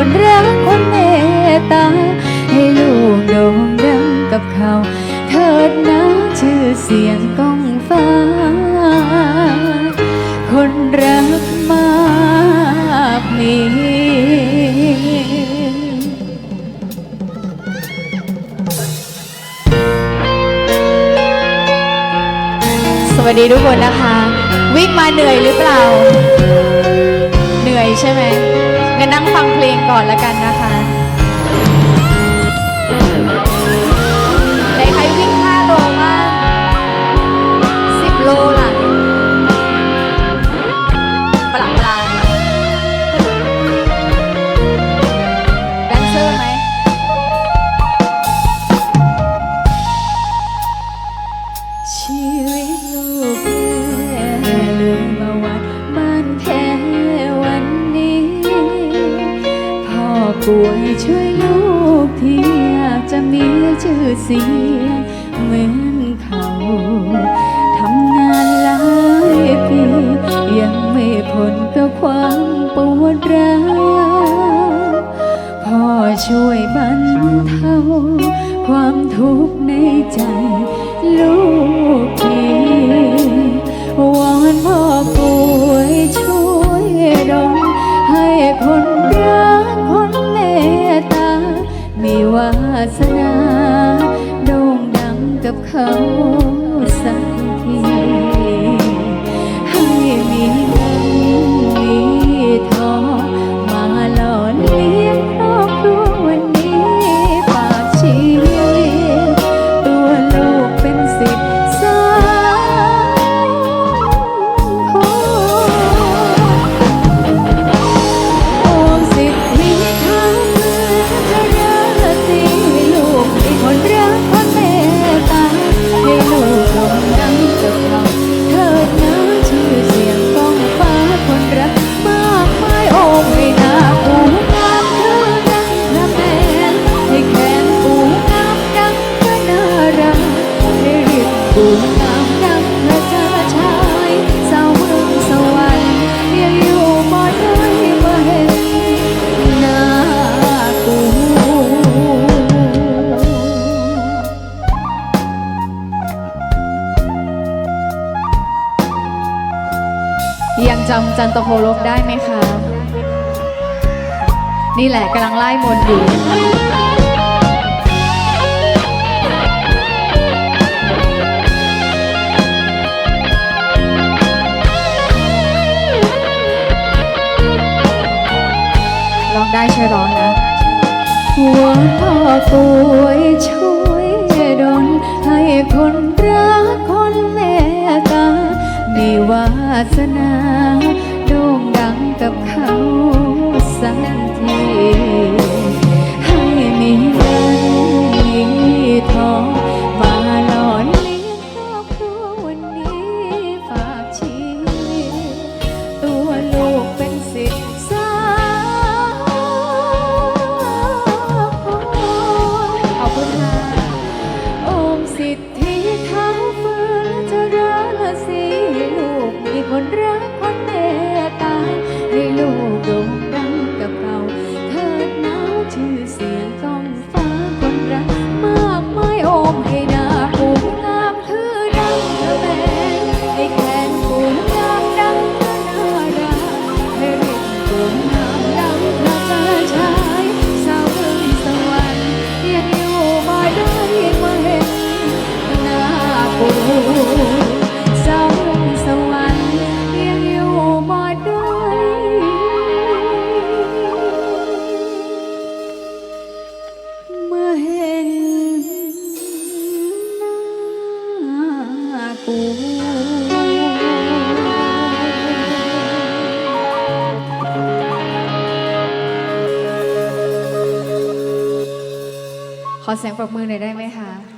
คนรักคนเมตตา ให้ลูกโด่งดังกับเขา เถิดนะชื่อเสียงก้องฟ้า คนรักมากมีสวัสดีทุกคนนะคะ วิ่งมาเหนื่อยหรือเปล่า เหนื่อยใช่ไหม งั้นนั่งฟังเพลงก่อนล้วกันนะคะไหนใครวิ่ง5โลบ้าง10โลล่ะปลังปลางแดนเซอร์ไหม ชีวิตลูกแม่เลยมาวัด ป่วยช่วยลูกที่อยากจะมีชื่อเสียงเหมือนเขาทำงานหลายปียังไม่พ้นกับความปวดร้าวพ่อช่วยบรรเทาความทุกข์ในใจลูก สนา โด่งดังกับเขา ยังจำจันตโคลกได้ไหมคะ นี่แหละกำลังไล่มนอยู่ร้องได้ช่วยร้องนะหัวพ่อป่วยช่วยดลให้คนรัก สนาโด่งดังกับเขาสักทีให้มีเงินมี ขอเสียงปรบมือหน่อยได้ไหมคะ